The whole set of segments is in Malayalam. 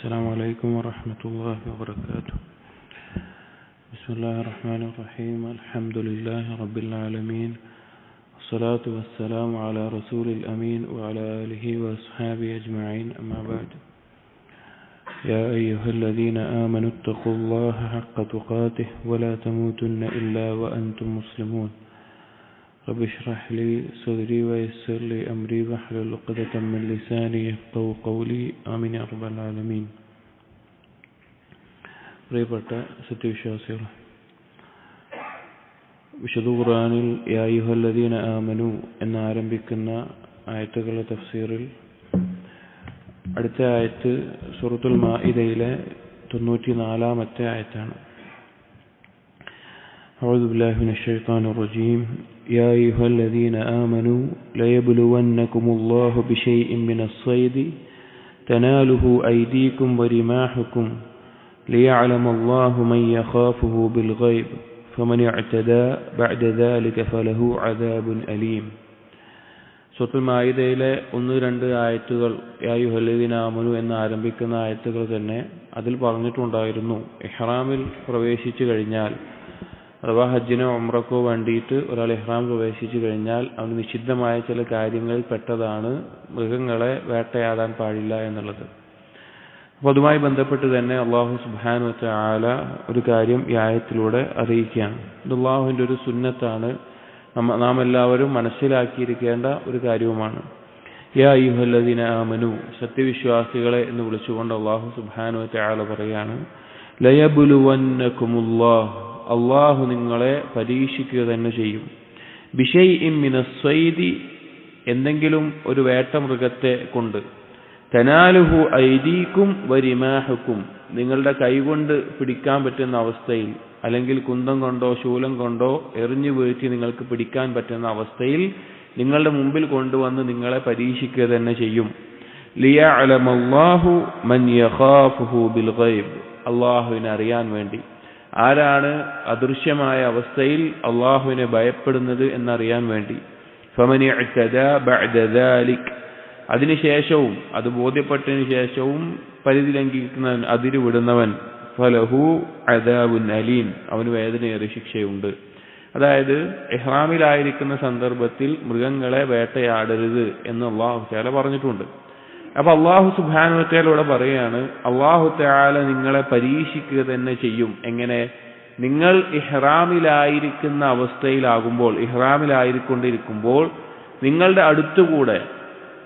السلام عليكم ورحمة الله وبركاته. بسم الله الرحمن الرحيم. الحمد لله رب العالمين. الصلاة والسلام على رسول الأمين وعلى آله وأصحابه أجمعين. أما بعد. يا أيها الذين آمنوا اتقوا الله حق تقاته ولا تموتن إلا وأنتم مسلمون. رب اشرح لي صدري ويسر لي أمري واحلل عقدة من لساني يفقهوا قولي آمين يا رب العالمين പ്രിയപ്പെട്ട സത്യവിശ്വാസികൾ വിശുദ്ധ ഖുർആനിൽ യായുഹല്ലദീന ആമനു എന്ന് ആരംഭിക്കുന്ന ആയത്തുകളുടെ തഫ്സീറിൽ അടുത്ത ആയത്ത് സുറത്തുൽ മാഇദയിലെ തൊണ്ണൂറ്റി നാലാമത്തെ ആയത്താണ് أعوذ بالله من الشيطان الرجيم يا أيها الذين آمنوا ليبلونكم الله بشيء من الصيد تناله أيديكم ورماحكم ليعلم الله من يخافه بالغيب فمن اعتدى بعد ذلك فله عذاب أليم സുത്തുൽ മായിദയിലെ ഒന്ന് രണ്ട് ആയത്തുകൾ യായുഹല്ലദീനാമനു എന്ന് ആരംഭിക്കുന്ന ആയത്തുകൾ തന്നെ അതിൽ പറഞ്ഞിട്ടുണ്ടായിരുന്നു ഇഹ്റാമിൽ പ്രവേശിച്ചു കഴിഞ്ഞാൽ അഥവാ ഹജ്ജിനോ ഉമ്രക്കോ വേണ്ടിയിട്ട് ഒരാൾ ഇഹ്റാം പ്രവേശിച്ചു കഴിഞ്ഞാൽ അവന് നിഷിദ്ധമായ ചില കാര്യങ്ങളിൽ പെട്ടതാണ് മൃഗങ്ങളെ വേട്ടയാടാൻ പാടില്ല എന്നുള്ളത്. അപ്പോൾ അതുമായി ബന്ധപ്പെട്ട് തന്നെ അള്ളാഹു സുബാനു ആല ഒരു കാര്യം ഈ ആയത്തിലൂടെ അറിയിക്കുകയാണ്. ഇത് അള്ളാഹുവിന്റെ ഒരു സുന്നത്താണ്. നാം എല്ലാവരും മനസ്സിലാക്കിയിരിക്കേണ്ട ഒരു കാര്യവുമാണ്. യാ യുഹല്ലദീന ആമനു സത്യവിശ്വാസികളെ എന്ന് വിളിച്ചുകൊണ്ട് അള്ളാഹു സുബാനു ആല പറയാണ് ലയബുലുവന്നക്കുമുല്ലാഹ് അള്ളാഹു നിങ്ങളെ പരീക്ഷിക്കുക തന്നെ ചെയ്യും. ബിഷൈ ഇമ്മിനസ്വൈദി എന്തെങ്കിലും ഒരു വേട്ടമൃഗത്തെ കൊണ്ട്. തനാലുഹു ഐദീക്കും വരിമാഹുക്കും. നിങ്ങളുടെ കൈകൊണ്ട് പിടിക്കാൻ പറ്റുന്ന അവസ്ഥയിൽ അല്ലെങ്കിൽ കുന്തം കൊണ്ടോ ശൂലം കൊണ്ടോ എറിഞ്ഞു വീഴ്ത്തി നിങ്ങൾക്ക് പിടിക്കാൻ പറ്റുന്ന അവസ്ഥയിൽ നിങ്ങളുടെ മുമ്പിൽ കൊണ്ടുവന്ന് നിങ്ങളെ പരീക്ഷിക്കുക തന്നെ ചെയ്യും. ലിയഅലമല്ലാഹു മൻ യഖാഫുഹു അള്ളാഹുവിനെ അറിയാൻ വേണ്ടി. ആരാണ് അദൃശ്യമായ അവസ്ഥയിൽ അള്ളാഹുവിനെ ഭയപ്പെടുന്നത് എന്നറിയാൻ വേണ്ടി. അതിനുശേഷവും അത് ബോധ്യപ്പെട്ടതിന് ശേഷവും പരിധി ലംഘിക്കുന്നവൻ അതിരുവിടുന്നവൻ. ഫലഹു അദാബുൻ അലീം. അവന് വേദനയേറെ ശിക്ഷയുണ്ട്. അതായത് എഹ്റാമിലായിരിക്കുന്ന സന്ദർഭത്തിൽ മൃഗങ്ങളെ വേട്ടയാടരുത് എന്ന് താല പറഞ്ഞിട്ടുണ്ട്. അപ്പൊ അള്ളാഹു സുബാനു താലൂടെ പറയാണ് അള്ളാഹു തയാല നിങ്ങളെ പരീക്ഷിക്കുക തന്നെ ചെയ്യും. എങ്ങനെ? നിങ്ങൾ ഇഹ്റാമിലായിരിക്കുന്ന അവസ്ഥയിലാകുമ്പോൾ ഇഹ്റാമിലായിരിക്കൊണ്ടിരിക്കുമ്പോൾ നിങ്ങളുടെ അടുത്തുകൂടെ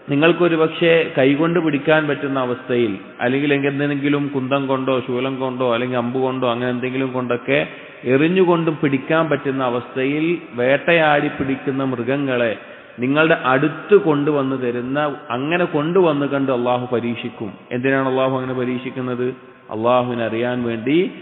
നിങ്ങൾക്കൊരു പക്ഷേ കൈകൊണ്ട് പിടിക്കാൻ പറ്റുന്ന അവസ്ഥയിൽ അല്ലെങ്കിൽ എന്തെങ്കിലും കുന്തം കൊണ്ടോ ശൂലം കൊണ്ടോ അല്ലെങ്കിൽ അമ്പ് കൊണ്ടോ അങ്ങനെ എന്തെങ്കിലും കൊണ്ടൊക്കെ എറിഞ്ഞുകൊണ്ടും പിടിക്കാൻ പറ്റുന്ന അവസ്ഥയിൽ വേട്ടയാടി പിടിക്കുന്ന മൃഗങ്ങളെ നിങ്ങളുടെ അടുത്ത് കൊണ്ടുവന്നു തരുന്ന അങ്ങനെ കൊണ്ടുവന്നു കണ്ട് അള്ളാഹു പരീക്ഷിക്കും. എന്തിനാണ് അള്ളാഹു അങ്ങനെ പരീക്ഷിക്കുന്നത്? അള്ളാഹുവിനെ അറിയാൻ വേണ്ടി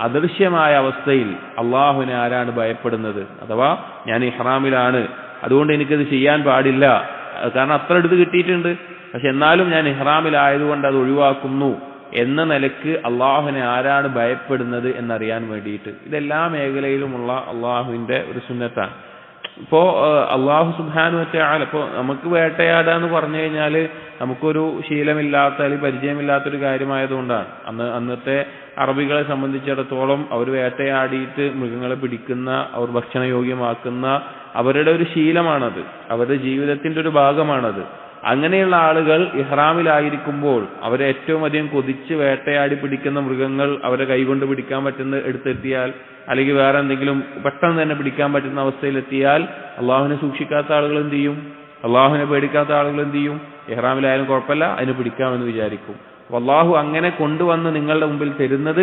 അദൃശ്യമായ അവസ്ഥയിൽ അള്ളാഹുവിനെ ആരാണ് ഭയപ്പെടുന്നത്? അഥവാ ഞാൻ ഇഹ്റാമിലാണ് അതുകൊണ്ട് എനിക്കത് ചെയ്യാൻ പാടില്ല. കാരണം അത്ര എടുത്ത് കിട്ടിയിട്ടുണ്ട്. പക്ഷെ എന്നാലും ഞാൻ ഇഹ്റാമിലായതുകൊണ്ട് അത് ഒഴിവാക്കുന്നു എന്ന നിലയ്ക്ക് അള്ളാഹുവിനെ ആരാണ് ഭയപ്പെടുന്നത് എന്നറിയാൻ വേണ്ടിയിട്ട്. ഇതെല്ലാ മേഖലയിലുമുള്ള അള്ളാഹുവിന്റെ ഒരു സുന്നത്താണ്. ഇപ്പോ അള്ളാഹു സുബാനു ആല ഇപ്പൊ നമുക്ക് വേട്ടയാടാന്ന് പറഞ്ഞു കഴിഞ്ഞാൽ നമുക്കൊരു ശീലമില്ലാത്ത അല്ലെങ്കിൽ പരിചയമില്ലാത്തൊരു കാര്യമായതുകൊണ്ടാണ്. അന്ന് അന്നത്തെ അറബികളെ സംബന്ധിച്ചിടത്തോളം അവർ വേട്ടയാടിയിട്ട് മൃഗങ്ങളെ പിടിക്കുന്ന അവർ ഭക്ഷണയോഗ്യമാക്കുന്ന അവരുടെ ഒരു ശീലമാണത്. അവരുടെ ജീവിതത്തിന്റെ ഒരു ഭാഗമാണത്. അങ്ങനെയുള്ള ആളുകൾ ഇഹ്റാമിലായിരിക്കുമ്പോൾ അവരെ ഏറ്റവും അധികം കൊതിച്ച് വേട്ടയാടി പിടിക്കുന്ന മൃഗങ്ങൾ അവരെ കൈകൊണ്ട് പിടിക്കാൻ പറ്റുന്ന എടുത്തെത്തിയാൽ അല്ലെങ്കിൽ വേറെ എന്തെങ്കിലും പെട്ടെന്ന് തന്നെ പിടിക്കാൻ പറ്റുന്ന അവസ്ഥയിലെത്തിയാൽ അള്ളാഹുവിനെ സൂക്ഷിക്കാത്ത ആളുകൾ എന്ത് ചെയ്യും? അള്ളാഹുവിനെ പേടിക്കാത്ത ആളുകൾ എന്ത് ചെയ്യും? ഇഹ്റാമിലായാലും കുഴപ്പമില്ല അതിന് പിടിക്കാമെന്ന് വിചാരിക്കും. അള്ളാഹു അങ്ങനെ കൊണ്ടുവന്ന് നിങ്ങളുടെ മുമ്പിൽ തരുന്നത്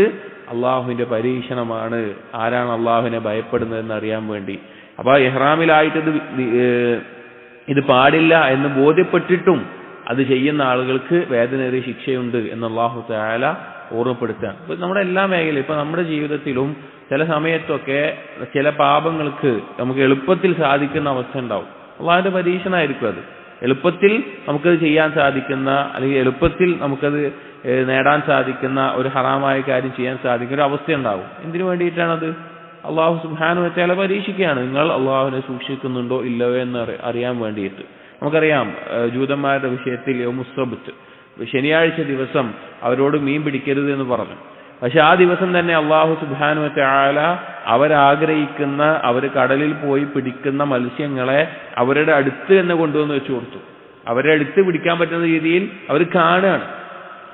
അള്ളാഹുവിന്റെ പരീക്ഷണമാണ്. ആരാണ് അള്ളാഹുവിനെ ഭയപ്പെടുന്നതെന്ന് അറിയാൻ വേണ്ടി. അപ്പൊ ഇഹ്റാമിലായിട്ട് ഇത് പാടില്ല എന്ന് ബോധ്യപ്പെട്ടിട്ടും അത് ചെയ്യുന്ന ആളുകൾക്ക് വേദനയേറിയ ശിക്ഷയുണ്ട് എന്ന് അള്ളാഹു താല ഓർമ്മപ്പെടുത്തുക. ഇപ്പൊ നമ്മുടെ എല്ലാ മേഖലയും ഇപ്പൊ നമ്മുടെ ജീവിതത്തിലും ചില സമയത്തൊക്കെ ചില പാപങ്ങൾക്ക് നമുക്ക് എളുപ്പത്തിൽ സാധിക്കുന്ന അവസ്ഥ ഉണ്ടാവും. അള്ളാഹിന്റെ പരീക്ഷണമായിരിക്കും അത്. എളുപ്പത്തിൽ നമുക്കത് ചെയ്യാൻ സാധിക്കുന്ന അല്ലെങ്കിൽ എളുപ്പത്തിൽ നമുക്കത് നേടാൻ സാധിക്കുന്ന ഒരു ഹറാമായ കാര്യം ചെയ്യാൻ സാധിക്കുന്ന ഒരു അവസ്ഥ ഉണ്ടാവും. എന്തിനു വേണ്ടിയിട്ടാണത്? അള്ളാഹു വെച്ചാൽ പരീക്ഷിക്കുകയാണ്. നിങ്ങൾ അള്ളാഹുവിനെ സൂക്ഷിക്കുന്നുണ്ടോ ഇല്ലയോ എന്ന് അറിയാൻ വേണ്ടിയിട്ട്. നമുക്കറിയാം ജൂതന്മാരുടെ വിഷയത്തിൽ യോമുസബത്ത് ശനിയാഴ്ച ദിവസം അവരോട് മീൻ പിടിക്കരുത് എന്ന് പറഞ്ഞു. പക്ഷെ ആ ദിവസം തന്നെ അള്ളാഹു സുബാനു ആല അവരാഗ്രഹിക്കുന്ന അവർ കടലിൽ പോയി പിടിക്കുന്ന മത്സ്യങ്ങളെ അവരുടെ അടുത്ത് തന്നെ കൊണ്ടുവന്ന് വെച്ചു കൊടുത്തു. അവരുടെ അടുത്ത് പിടിക്കാൻ പറ്റുന്ന രീതിയിൽ അവർ കാണുകയാണ്.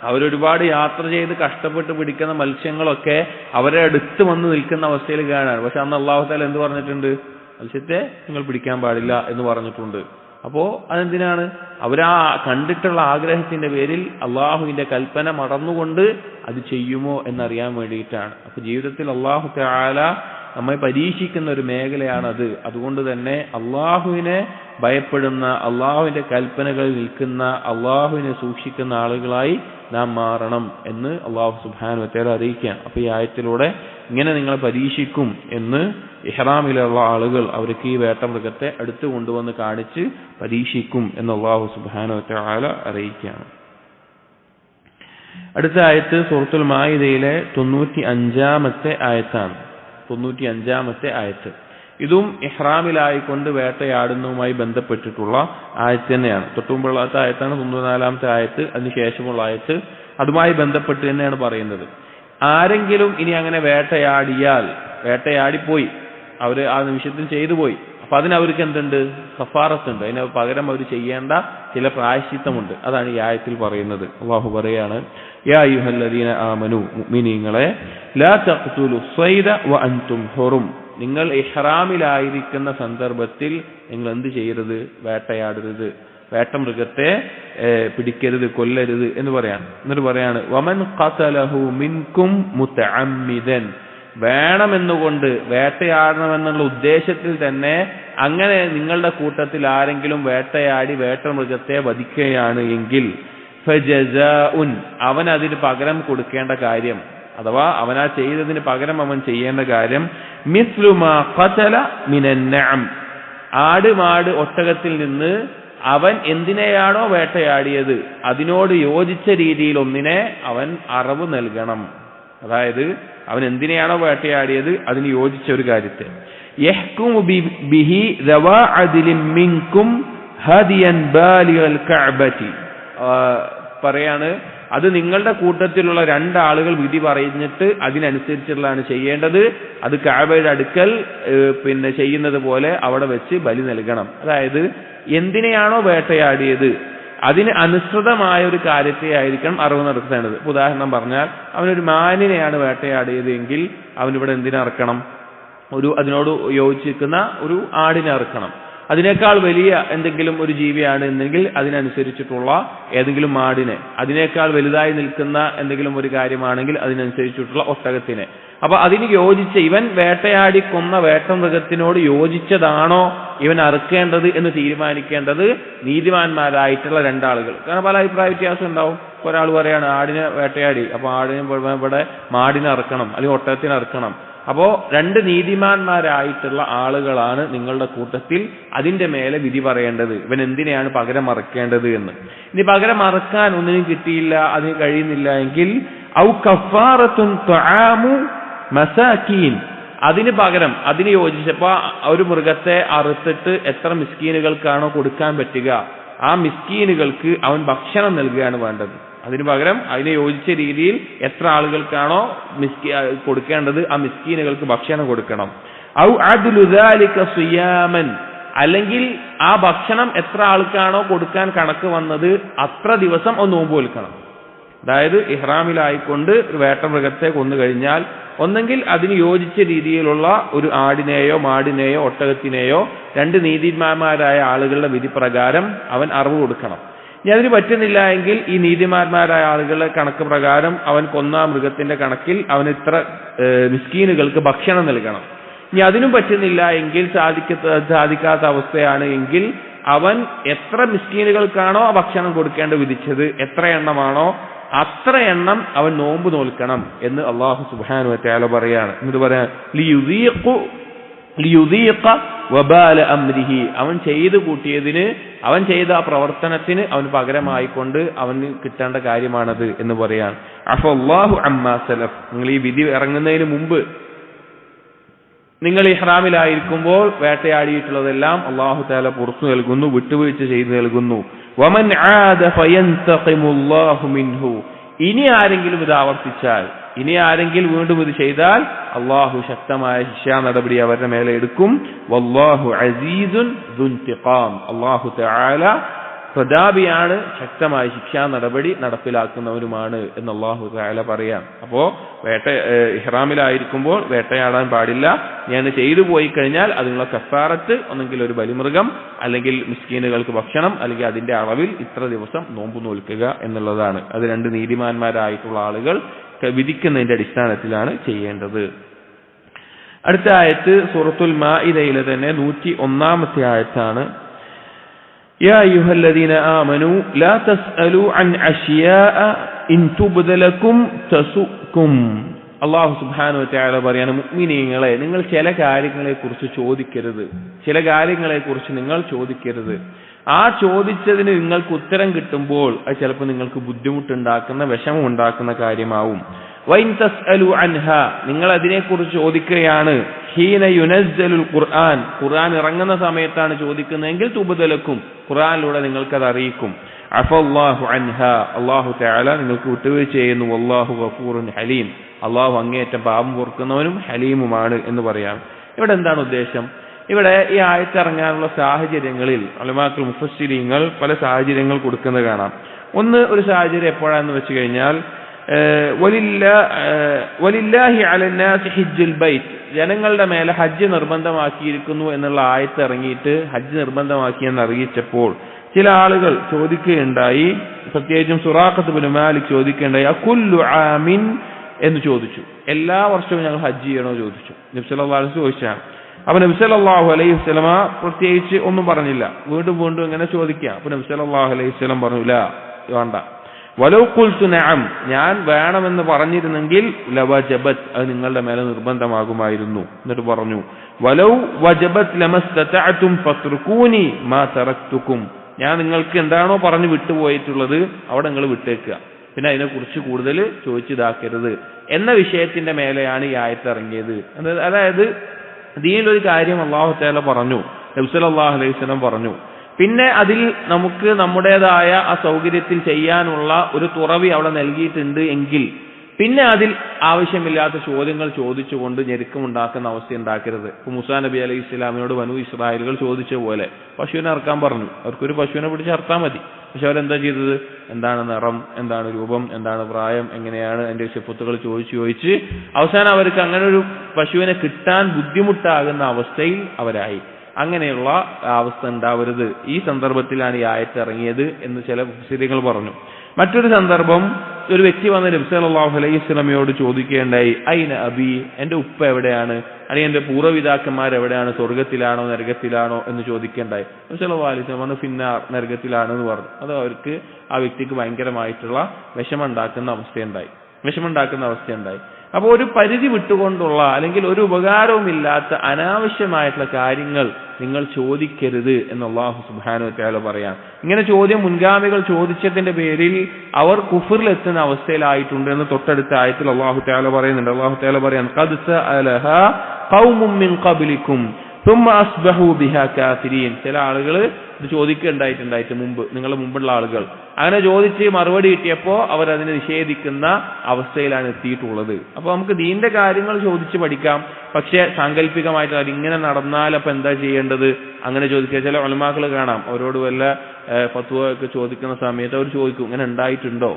അവരൊരുപാട് യാത്ര ചെയ്ത് കഷ്ടപ്പെട്ട് പിടിക്കുന്ന മത്സ്യങ്ങളൊക്കെ അവരെ അടുത്ത് വന്ന് നിൽക്കുന്ന അവസ്ഥയിൽ കാണാണ് പക്ഷെ അന്ന് അള്ളാഹു താല എന്ത് പറഞ്ഞിട്ടുണ്ട്? മത്സ്യത്തെ നിങ്ങൾ പിടിക്കാൻ പാടില്ല എന്ന് പറഞ്ഞിട്ടുണ്ട്. അപ്പോ അതെന്തിനാണ്? അവരാ കണ്ടിട്ടുള്ള ആഗ്രഹത്തിന്റെ പേരിൽ അള്ളാഹുവിന്റെ കൽപ്പന മറന്നുകൊണ്ട് അത് ചെയ്യുമോ എന്നറിയാൻ വേണ്ടിയിട്ടാണ്. അപ്പൊ ജീവിതത്തിൽ അള്ളാഹു താല നമ്മെ പരീക്ഷിക്കുന്ന ഒരു മേഖലയാണത്. അതുകൊണ്ട് തന്നെ അള്ളാഹുവിനെ ഭയപ്പെടുന്ന അള്ളാഹുവിന്റെ കൽപ്പനകളിൽ നിൽക്കുന്ന അള്ളാഹുവിനെ സൂക്ഷിക്കുന്ന ആളുകളായി നാം മാറണം എന്ന് അള്ളാഹു സുബാൻ അറിയിക്കാം അപ്പൊ ഈ ആയത്തിലൂടെ ഇങ്ങനെ നിങ്ങളെ പരീക്ഷിക്കും എന്ന് ഇഹ്റാമിലുള്ള ആളുകൾ അവർക്ക് ഈ വേട്ടമൃഗത്തെ അടുത്ത് കൊണ്ടുവന്ന് കാണിച്ച് പരീക്ഷിക്കും എന്ന് അള്ളാഹു സുബാന വത്തേല അറിയിക്കുകയാണ്. അടുത്ത ആയത്ത് സുഹൃത്തുൽ മായിദയിലെ തൊണ്ണൂറ്റി അഞ്ചാമത്തെ ആയത്താണ്. തൊണ്ണൂറ്റി അഞ്ചാമത്തെ ആയത്ത്. ഇതും ഇഹ്റാമിലായിക്കൊണ്ട് വേട്ടയാടുന്നതുമായി ബന്ധപ്പെട്ടിട്ടുള്ള ആയത്ത് തന്നെയാണ്. തൊട്ടുമുമ്പുള്ളാത്ത ആയത്താണ് തൊണ്ണൂറ്റിനാലാമത്തെ ആയത്ത്. അതിനുശേഷമുള്ള ആയത്ത് അതുമായി ബന്ധപ്പെട്ട് തന്നെയാണ് പറയുന്നത്. ആരെങ്കിലും ഇനി അങ്ങനെ വേട്ടയാടിയാൽ വേട്ടയാടിപ്പോയി. അവർ ആ നിമിഷത്തിൽ ചെയ്തു പോയി അപ്പൊ അതിന് അവർക്ക് എന്തുണ്ട് സഫാറത്തുണ്ട് അതിന് പകരം അവർ ചെയ്യേണ്ട ചില പ്രായശ്ചിത്തമുണ്ട്. അതാണ് ഈ ആയത്തിൽ പറയുന്നത്. അള്ളാഹു പറയാണ് യാ യുഹല്ലദീന ആമനു മുഅ്മിനീങ്ങളെ ഹുറും. നിങ്ങൾ ഇഹ്റാമിലായിരിക്കുന്ന സന്ദർഭത്തിൽ നിങ്ങൾ എന്ത് ചെയ്യരുത്? വേട്ടയാടരുത്. വേട്ടമൃഗത്തെ പിടിക്കരുത് കൊല്ലരുത് എന്ന് പറയാണ് എന്നിട്ട് പറയാണ് വമൻ ഖതലഹു മിൻകും മുതഅമ്മിദൻ. വേണമെന്നുകൊണ്ട് വേട്ടയാടണമെന്നുള്ള ഉദ്ദേശത്തിൽ തന്നെ അങ്ങനെ നിങ്ങളുടെ കൂട്ടത്തിൽ ആരെങ്കിലും വേട്ടയാടി വേട്ടമൃഗത്തെ വധിക്കുകയാണ് എങ്കിൽ ഫജസാഉൻ അവൻ അതിന് പകരം കൊടുക്കേണ്ട കാര്യം അഥവാ അവനാ ചെയ്തതിന് പകരം അവൻ ചെയ്യേണ്ട കാര്യം മിസ്ലുമാ ഖതല മിനന്നഅം ആട് മാട് ഒട്ടകത്തിൽ നിന്ന് അവൻ എന്തിനെയാണോ വേട്ടയാടിയത് അതിനോട് യോജിച്ച രീതിയിൽ ഒന്നിനെ അവൻ അറിവ് നൽകണം. അതായത് അവൻ എന്തിനെയാണോ വേട്ടയാടിയത് അതിന് യോജിച്ച ഒരു കാര്യത്തെ. ബിഹി കഅബതി പറയാണ് അത് നിങ്ങളുടെ കൂട്ടത്തിലുള്ള രണ്ടാളുകൾ വിധി പറഞ്ഞിട്ട് അതിനനുസരിച്ചുള്ളതാണ് ചെയ്യേണ്ടത്. അത് കാബയുടെ അടുക്കൽ പിന്നെ ചെയ്യുന്നത് പോലെ അവിടെ വെച്ച് ബലി നൽകണം. അതായത് എന്തിനെയാണോ വേട്ടയാടിയത്? അതിന് അനുസൃതമായ ഒരു കാര്യത്തെ ആയിരിക്കണം അറിവ് നടത്തേണ്ടത്. ഉദാഹരണം പറഞ്ഞാൽ അവനൊരു മാനിനെയാണ് വേട്ടയാടിയത് എങ്കിൽ അവനിവിടെ എന്തിനറക്കണം? ഒരു അതിനോട് യോജിച്ചിരിക്കുന്ന ഒരു ആടിനെ അറുക്കണം. അതിനേക്കാൾ വലിയ എന്തെങ്കിലും ഒരു ജീവിയാണ് എന്നെങ്കിൽ അതിനനുസരിച്ചിട്ടുള്ള ഏതെങ്കിലും മാടിനെ അതിനേക്കാൾ വലുതായി നിൽക്കുന്ന എന്തെങ്കിലും ഒരു കാര്യമാണെങ്കിൽ അതിനനുസരിച്ചിട്ടുള്ള ഒട്ടകത്തിനെ. അപ്പൊ അതിന് യോജിച്ച ഇവൻ വേട്ടയാടി കൊന്ന വേട്ടമൃഗത്തിനോട് യോജിച്ചതാണോ ഇവൻ അറുക്കേണ്ടത് എന്ന് തീരുമാനിക്കേണ്ടത് നീതിമാന്മാരായിട്ടുള്ള രണ്ടാളുകൾ. കാരണം പല അഭിപ്രായ വ്യത്യാസം ഉണ്ടാവും. ഒരാൾ പറയാണ് ആടിനെ വേട്ടയാടി. അപ്പൊ ആടിനെ ഇവിടെ മാടിനെ അറക്കണം. അല്ലെങ്കിൽ ഒട്ടകത്തിനെ അറുക്കണം. അപ്പോ രണ്ട് നീതിമാന്മാരായിട്ടുള്ള ആളുകളാണ് നിങ്ങളുടെ കൂട്ടത്തിൽ അതിന്റെ മേലെ വിധി പറയേണ്ടത്. ഇവൻ എന്തിനെയാണ് പകരം മറക്കേണ്ടത് എന്ന്. ഇനി പകരം മറക്കാൻ ഒന്നിനും കിട്ടിയില്ല അതിന് കഴിയുന്നില്ല എങ്കിൽ ഔ കഫാറത്തുൻ മസാക്കീൻ അതിന് പകരം അതിന് യോജിച്ചപ്പോ ഒരു മൃഗത്തെ അറുത്തിട്ട് എത്ര മിസ്കീനുകൾക്കാണോ കൊടുക്കാൻ പറ്റുക. ആ മിസ്കീനുകൾക്ക് അവൻ ഭക്ഷണം നൽകുകയാണ് വേണ്ടത്. അതിന് പകരം അതിന് യോജിച്ച രീതിയിൽ എത്ര ആളുകൾക്കാണോ മിസ്കി കൊടുക്കേണ്ടത് ആ മിസ്കീനുകൾക്ക് ഭക്ഷണം കൊടുക്കണം. ഔ സുയാമൻ. അല്ലെങ്കിൽ ആ ഭക്ഷണം എത്ര ആൾക്കാണോ കൊടുക്കാൻ കണക്ക് വന്നത് അത്ര ദിവസം ഒന്ന് നോമ്പ് വിൽക്കണം. അതായത് ഇഹ്റാമിലായിക്കൊണ്ട് ഒരു വേട്ടമൃഗത്തെ കൊന്നു കഴിഞ്ഞാൽ ഒന്നെങ്കിൽ അതിന് യോജിച്ച രീതിയിലുള്ള ഒരു ആടിനെയോ മാടിനെയോ ഒട്ടകത്തിനെയോ രണ്ട് നീതിമാന്മാരായ ആളുകളുടെ വിധി പ്രകാരം അവൻ അറിവ് കൊടുക്കണം. ഇനി അതിന് പറ്റുന്നില്ല എങ്കിൽ ഈ നീതിമാന്മാരായ ആളുകളെ കണക്ക് പ്രകാരം അവൻ കൊന്ന മൃഗത്തിന്റെ കണക്കിൽ അവൻ ഇത്ര മിസ്കീനുകൾക്ക് ഭക്ഷണം നൽകണം. ഇനി അതിനും പറ്റുന്നില്ല എങ്കിൽ സാധിക്ക സാധിക്കാത്ത അവസ്ഥയാണ് എങ്കിൽ അവൻ എത്ര മിസ്കീനുകൾക്കാണോ ആ ഭക്ഷണം കൊടുക്കേണ്ട വിധിച്ചത് എത്ര എണ്ണമാണോ അത്ര എണ്ണം അവൻ നോമ്പ് നോൽക്കണം എന്ന് അള്ളാഹു സുബാനു പറയാണ്. എന്നിട്ട് ലിയുദീഖ വബാല അമ്രിഹി. അവൻ ചെയ്തു കൂട്ടിയതിന് അവൻ ചെയ്ത ആ പ്രവർത്തനത്തിന് അവന് പകരമായിക്കൊണ്ട് അവന് കിട്ടേണ്ട കാര്യമാണത് എന്ന് പറയാണ്. അഫല്ലാഹു അമ്മാ സലഫ്. നിങ്ങൾ ഈ വിധി ഇറങ്ങുന്നതിന് മുമ്പ് നിങ്ങൾ ഇഹ്റാമിലായിരിക്കുമ്പോൾ വേട്ടയാടിയിട്ടുള്ളതെല്ലാം അള്ളാഹു താല പുറത്തു നൽകുന്നു വിട്ടുവീഴ്ച ചെയ്തു നൽകുന്നു. വമൻ മിൻഹു. ഇനി ആരെങ്കിലും ഇത് ആവർത്തിച്ചാൽ ഇനി ആരെങ്കിലും വീണ്ടും ഇത് ചെയ്താൽ അള്ളാഹു ശക്തമായ ശിക്ഷാ നടപടി അവരുടെ മേലെ എടുക്കും. വല്ലാഹു അസീസുൻ അള്ളാഹു തആല പ്രതാപിയാണ് ശക്തമായ ശിക്ഷാ നടപടി നടപ്പിലാക്കുന്നവരുമാണ് എന്ന് അള്ളാഹു തആല പറയാം. അപ്പോ വേട്ട ഇഹ്റാമിലായിരിക്കുമ്പോൾ വേട്ടയാടാൻ പാടില്ല. ഞാൻ ചെയ്തു പോയി കഴിഞ്ഞാൽ അതിനുള്ള കഫാറത്ത് ഒന്നെങ്കിൽ ഒരു ബലിമൃഗം അല്ലെങ്കിൽ മിസ്കീനുകൾക്ക് ഭക്ഷണം അല്ലെങ്കിൽ അതിന്റെ അളവിൽ ഇത്ര ദിവസം നോമ്പ് നോൽക്കുക എന്നുള്ളതാണ്. അത് രണ്ട് നീതിമാന്മാരായിട്ടുള്ള ആളുകൾ ക- വിധിക്കുന്നതിന്റെ അടിസ്ഥാനത്തിലാണ് ചെയ്യേണ്ടത് അടുത്ത ആയത്ത് സൂറത്തുൽ മാഇദയിലെ തന്നെ നൂറ്റി ഒന്നാമത്തെ ആയത്താണ് يا أيها الذين آمنوا لا تسألوا عن أشياء إن تبد لكم تسؤكم അള്ളാഹു സുബാനു തയാല പറയാണ് മുഗ്മിനീങ്ങളെ നിങ്ങൾ ചില കാര്യങ്ങളെ കുറിച്ച് ചോദിക്കരുത് ചില കാര്യങ്ങളെ കുറിച്ച് നിങ്ങൾ ചോദിക്കരുത് ആ ചോദിച്ചതിന് നിങ്ങൾക്ക് ഉത്തരം കിട്ടുമ്പോൾ അത് ചിലപ്പോൾ നിങ്ങൾക്ക് ബുദ്ധിമുട്ടുണ്ടാക്കുന്ന വിഷമം ഉണ്ടാക്കുന്ന കാര്യമാവും അൻഹ നിങ്ങൾ അതിനെക്കുറിച്ച് ചോദിക്കുകയാണ്. ഹീന യുനസ്ജലുൽ ഖുർആൻ ഖുർആൻ ഇറങ്ങുന്ന സമയത്താണ് ചോദിക്കുന്നതെങ്കിൽ തുബുതലക്കും ഖുർആനിലൂടെ നിങ്ങൾക്കത് അറിയിക്കും അഫല്ലാഹു അൻഹ അള്ളാഹു തയാല നിങ്ങൾക്ക് വിട്ടുവീഴ്ച ചെയ്യുന്നു. അള്ളാഹു ഗഫൂറുൻ ഹലീം. അള്ളാഹു അങ്ങേയറ്റം പാപം പൊറുക്കുന്നവനും ഹലീമുമാണ് എന്ന് പറയാം. ഇവിടെ എന്താണ് ഉദ്ദേശം? ഇവിടെ ഈ ആയത്ത് ഇറങ്ങാനുള്ള സാഹചര്യങ്ങളിൽ അലമാക്കൾ മുഫസ്സിരിങ്ങൾ പല സാഹചര്യങ്ങൾ കൊടുക്കുന്നത് കാണാം. ഒന്ന് ഒരു സാഹചര്യം എപ്പോഴാന്ന് വെച്ച് കഴിഞ്ഞാൽ ജനങ്ങളുടെ മേലെ ഹജ്ജ് നിർബന്ധമാക്കിയിരിക്കുന്നു എന്നുള്ള ആയത്ത് ഇറങ്ങിയിട്ട് ഹജ്ജ് നിർബന്ധമാക്കിയെന്ന് അറിയിച്ചപ്പോൾ ചില ആളുകൾ ചോദിക്കുകയുണ്ടായി. പ്രത്യേകിച്ചും സുറാഖത്ത് ബിൻ മാലിക് ചോദിക്കുകയുണ്ടായി അക്കുല്ലു ആമിൻ? എന്ന് ചോദിച്ചു. എല്ലാ വർഷവും ഞങ്ങൾ ഹജ്ജ് ചെയ്യണോ? ചോദിച്ചു. നബ്സല്ലാഹു ചോദിച്ചാണ്. അപ്പൊ നബ്സല്ലാഹു അലൈഹി സ്വലമ പ്രത്യേകിച്ച് ഒന്നും പറഞ്ഞില്ല. വീണ്ടും വീണ്ടും ഇങ്ങനെ ചോദിക്കാം അപ്പൊ നബ്സല്ലാഹു അലൈഹി സ്വലം പറഞ്ഞില്ല വേണ്ട. വലൗ ഖുൽതു നഅം. ഞാൻ വേണമെന്ന് പറഞ്ഞിരുന്നെങ്കിൽ ലവ ലവജബത് അത് നിങ്ങളുടെ മേലെ നിർബന്ധമാകുമായിരുന്നു. എന്നിട്ട് പറഞ്ഞു വലൗ വജബത് ലമസ്തതഅതും ഫത്രുകൂനി മാ തറക്തുക്കും. ഞാൻ നിങ്ങൾക്ക് എന്താണോ പറഞ്ഞു വിട്ടുപോയിട്ടുള്ളത് അവിടെ നിങ്ങൾ വിട്ടേക്കുക. പിന്നെ അതിനെക്കുറിച്ച് കൂടുതൽ ചോദിച്ചിതാക്കരുത്. എന്ന വിഷയത്തിന്റെ മേലെയാണ് ഈ ആയത്തിറങ്ങിയത് അതായത് ദീനിലൊരു കാര്യം അള്ളാഹു തആല പറഞ്ഞു. നബ്സല്ലാഹു അലൈഹി സ്വലം പറഞ്ഞു. പിന്നെ അതിൽ നമുക്ക് നമ്മുടേതായ ആ സൗകര്യത്തിൽ ചെയ്യാനുള്ള ഒരു തുറവി അവിടെ നൽകിയിട്ടുണ്ട് എങ്കിൽ പിന്നെ അതിൽ ആവശ്യമില്ലാത്ത ചോദ്യങ്ങൾ ചോദിച്ചുകൊണ്ട് ഞെരുക്കമുണ്ടാക്കുന്ന അവസ്ഥ ഉണ്ടാക്കരുത്. ഇപ്പൊ മുസാ നബി അലൈഹി ഇസ്ലാമിനോട് വനു ഇസ്രായേലുകൾ ചോദിച്ച പോലെ പശുവിനെ ഇറക്കാൻ പറഞ്ഞു. അവർക്കൊരു പശുവിനെ പിടിച്ച് ഇറക്കാൻ മതി. പക്ഷെ അവരെന്താ ചെയ്തത്? എന്താണ് നിറം എന്താണ് രൂപം എന്താണ് പ്രായം എങ്ങനെയാണ് എന്റെ സിഫത്തുകൾ ചോദിച്ചു ചോദിച്ച് അവസാനം അവർക്ക് അങ്ങനെ ഒരു പശുവിനെ കിട്ടാൻ ബുദ്ധിമുട്ടാകുന്ന അവസ്ഥയിൽ അവരായി. അങ്ങനെയുള്ള അവസ്ഥ ഉണ്ടാവരുത്. ഈ സന്ദർഭത്തിലാണ് ഈ ആയത്ത് ഇറങ്ങിയത് എന്ന് ചില സ്ഥിതികൾ പറഞ്ഞു. മറ്റൊരു സന്ദർഭം ഒരു വ്യക്തി വന്ന് നബ്സലാഹു അലൈഹി സ്വലമയോട് ചോദിക്കുകയുണ്ടായി അയിന അബി? എന്റെ ഉപ്പ എവിടെയാണ്? അല്ലെങ്കിൽ എന്റെ പൂർവപിതാക്കന്മാർ എവിടെയാണ്? സ്വർഗത്തിലാണോ നരകത്തിലാണോ? എന്ന് ചോദിക്കേണ്ടായി അലൈഹി വന്ന് ഫിന്ന നരകത്തിലാണ്? എന്ന് പറഞ്ഞു. അത് അവർക്ക് ആ വ്യക്തിക്ക് ഭയങ്കരമായിട്ടുള്ള വിഷമുണ്ടാക്കുന്ന അവസ്ഥയുണ്ടായി. വിഷമുണ്ടാക്കുന്ന അവസ്ഥയുണ്ടായി. അപ്പോൾ ഒരു പരിധി വിട്ടുകൊണ്ടുള്ള അല്ലെങ്കിൽ ഒരു ഉപകാരവുമില്ലാത്ത അനാവശ്യമായിട്ടുള്ള കാര്യങ്ങൾ നിങ്ങൾ ചോദിക്കരുത് എന്ന് അള്ളാഹു സുബാനു താല പറയാം. ഇങ്ങനെ ചോദ്യം മുൻഗാമികൾ ചോദിച്ചതിന്റെ പേരിൽ അവർ കുഫറിലെത്തുന്ന അവസ്ഥയിലായിട്ടുണ്ട് എന്ന് തൊട്ടടുത്ത ആയത്തിൽ അള്ളാഹു താല പറയുന്നുണ്ട്. അള്ളാഹു താല പറയാൻ "ഖദ് സഅലഹ ഖൗമും മിൻ ഖബ്ലിക്കും ثم അസ്ബഹു ബിഹാ കാഫിരീൻ. ചില ആളുകൾ ഇത് ചോദിക്കുകയുണ്ടായിട്ടുണ്ടായിട്ട് മുമ്പ് നിങ്ങളുടെ മുമ്പുള്ള ആളുകൾ. അങ്ങനെ ചോദിച്ച് മറുപടി കിട്ടിയപ്പോൾ അവരതിനെ നിഷേധിക്കുന്ന അവസ്ഥയിലാണ് എത്തിയിട്ടുള്ളത്. അപ്പൊ നമുക്ക് ദീന്റെ കാര്യങ്ങൾ ചോദിച്ച് പഠിക്കാം. പക്ഷെ സാങ്കല്പികമായിട്ട് ഇങ്ങനെ നടന്നാൽ അപ്പൊ എന്താ ചെയ്യേണ്ടത്? അങ്ങനെ ചോദിക്കുക. ചില ഒലമാക്കൾ കാണാം. അവരോട് വല്ല പത്തുവൊക്കെ ചോദിക്കുന്ന സമയത്ത് അവർ ചോദിക്കും ഇങ്ങനെ ഉണ്ടായിട്ടുണ്ടോ?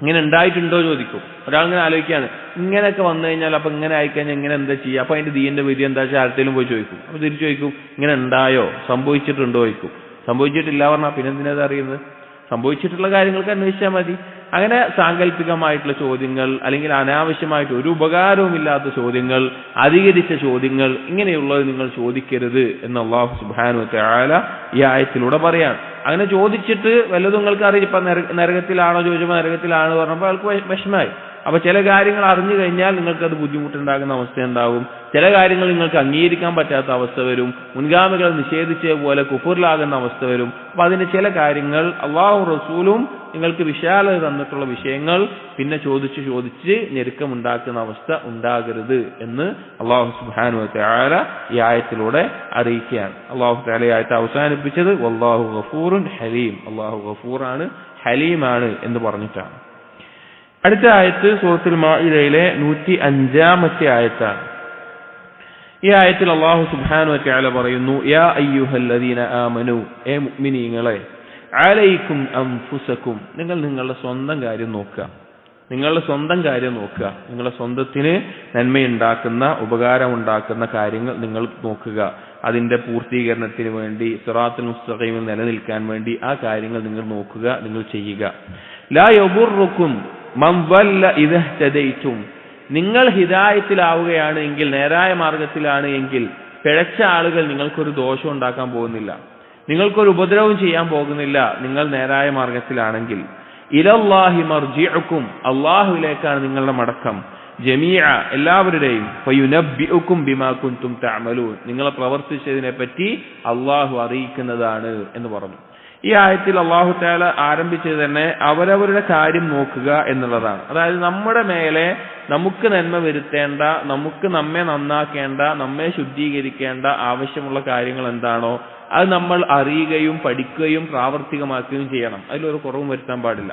ഇങ്ങനെ ഉണ്ടായിട്ടുണ്ടോ ചോദിക്കും. ഒരാളിങ്ങനെ ആലോചിക്കുകയാണ്. ഇങ്ങനെയൊക്കെ വന്നു കഴിഞ്ഞാൽ അപ്പൊ ഇങ്ങനെ ആയിക്കഴിഞ്ഞാൽ ഇങ്ങനെ എന്താ ചെയ്യുക? അപ്പൊ അതിന്റെ ദീന്റെ വിധി എന്താ വെച്ചാൽ ആരത്തേലും പോയി ചോദിക്കും. അപ്പൊ തിരിച്ചു ചോദിക്കും ഇങ്ങനെ ഉണ്ടായോ? സംഭവിച്ചിട്ടുണ്ടോ ചോദിക്കും. സംഭവിച്ചിട്ടില്ല പറഞ്ഞാൽ പിന്നെ എന്തിനാ അറിയുന്നത്? സംഭവിച്ചിട്ടുള്ള കാര്യങ്ങൾക്ക് അന്വേഷിച്ചാൽ മതി. അങ്ങനെ സാങ്കല്പികമായിട്ടുള്ള ചോദ്യങ്ങൾ അല്ലെങ്കിൽ അനാവശ്യമായിട്ട് ഒരു ഉപകാരവുമില്ലാത്ത ചോദ്യങ്ങൾ അധികരിച്ച ചോദ്യങ്ങൾ ഇങ്ങനെയുള്ളത് നിങ്ങൾ ചോദിക്കരുത് എന്ന് അള്ളാഹു സുബാനു ഈ ആയത്തിലൂടെ പറയാണ്. അങ്ങനെ ചോദിച്ചിട്ട് വല്ലതും നിങ്ങൾക്ക് നര- നരകത്തിലാണോ ചോദിച്ചപ്പോൾ നരകത്തിലാണ് പറഞ്ഞപ്പോൾ അയാൾക്ക് വെ- വിഷമായി അപ്പൊ ചില കാര്യങ്ങൾ അറിഞ്ഞു കഴിഞ്ഞാൽ നിങ്ങൾക്ക് അത് ബുദ്ധിമുട്ടുണ്ടാകുന്ന അവസ്ഥ ഉണ്ടാകും ചില കാര്യങ്ങൾ നിങ്ങൾക്ക് അംഗീകരിക്കാൻ പറ്റാത്ത അവസ്ഥ വരും. മുൻഗാമികൾ നിഷേധിച്ച പോലെ കുഫറിലാകുന്ന അവസ്ഥ വരും. അപ്പൊ അതിന് ചില കാര്യങ്ങൾ അള്ളാഹു റസൂലും നിങ്ങൾക്ക് വിശാലത തന്നിട്ടുള്ള വിഷയങ്ങൾ പിന്നെ ചോദിച്ച് ചോദിച്ച് ഞെരുക്കമുണ്ടാക്കുന്ന അവസ്ഥ ഉണ്ടാകരുത് എന്ന് അള്ളാഹു സുബാനു താല ഈ ആയത്തിലൂടെ അറിയിക്കുകയാണ്. അള്ളാഹു താല ഈ ആയത്ത് അവസാനിപ്പിച്ചത് അള്ളാഹു ഗഫൂറുൻ ഹലീം. അള്ളാഹു ഗഫൂറാണ് ഹലീമാണ് എന്ന് പറഞ്ഞിട്ടാണ്. അടുത്ത ആയത്ത് സൂറത്തുൽ മാഇദയിലെ നൂറ്റി അഞ്ചാമത്തെ ആയത്താണ്. ഈ ആയത്തിൽ അള്ളാഹു സുബാനു വതആല പറയുന്നു യാ അയ്യുഹല്ലദീന ആമനു ഏ മുഅ്മിനീങ്ങളെ അലൈക്കും അംഫുസക്കും നിങ്ങൾ നിങ്ങളുടെ സ്വന്തം കാര്യം നോക്കുക. നിങ്ങളുടെ സ്വന്തം കാര്യം നോക്കുക. നിങ്ങളുടെ സ്വന്തത്തിന് നന്മയുണ്ടാക്കുന്ന ഉപകാരമുണ്ടാക്കുന്ന കാര്യങ്ങൾ നിങ്ങൾ നോക്കുക. അതിന്റെ പൂർത്തീകരണത്തിന് വേണ്ടി സിറാത്തുൽ മുസ്തഖീമിൽ നിലനിൽക്കാൻ വേണ്ടി ആ കാര്യങ്ങൾ നിങ്ങൾ നോക്കുക നിങ്ങൾ ചെയ്യുക. ലാ യബുറുക്കും മൻ വല്ല ചതയിച്ചും നിങ്ങൾ ഹിതായത്തിലാവുകയാണ് എങ്കിൽ നേരായ മാർഗത്തിലാണ് എങ്കിൽ പിഴച്ച ആളുകൾ നിങ്ങൾക്കൊരു ദോഷം ഉണ്ടാക്കാൻ പോകുന്നില്ല. നിങ്ങൾക്കൊരു ഉപദ്രവം ചെയ്യാൻ പോകുന്നില്ല നിങ്ങൾ നേരായ മാർഗത്തിലാണെങ്കിൽ. ഇലല്ലാഹി മർജിഅക്കും അള്ളാഹുവിലേക്കാണ് നിങ്ങളുടെ മടക്കം. ജമീഅ എല്ലാവരുടെയും ഫയുനബ്ബിഉക്കും ബിമാ കുൻതും തഅമലൂൻ. നിങ്ങൾ പ്രവർത്തിച്ചതിനെ പറ്റി അള്ളാഹു അറിയിക്കുന്നതാണ് എന്ന് പറഞ്ഞു. ഈ ആയത്തിൽ അള്ളാഹു താല ആരംഭിച്ചത് തന്നെ അവരവരുടെ കാര്യം നോക്കുക എന്നുള്ളതാണ്. അതായത് നമ്മുടെ മേലെ നമുക്ക് നന്മ വരുത്തേണ്ട നമുക്ക് നമ്മെ നന്നാക്കേണ്ട നമ്മെ ശുദ്ധീകരിക്കേണ്ട ആവശ്യമുള്ള കാര്യങ്ങൾ എന്താണോ അത് നമ്മൾ അറിയുകയും പഠിക്കുകയും പ്രാവർത്തികമാക്കുകയും ചെയ്യണം. അതിലൊരു കുറവും വരുത്താൻ പാടില്ല.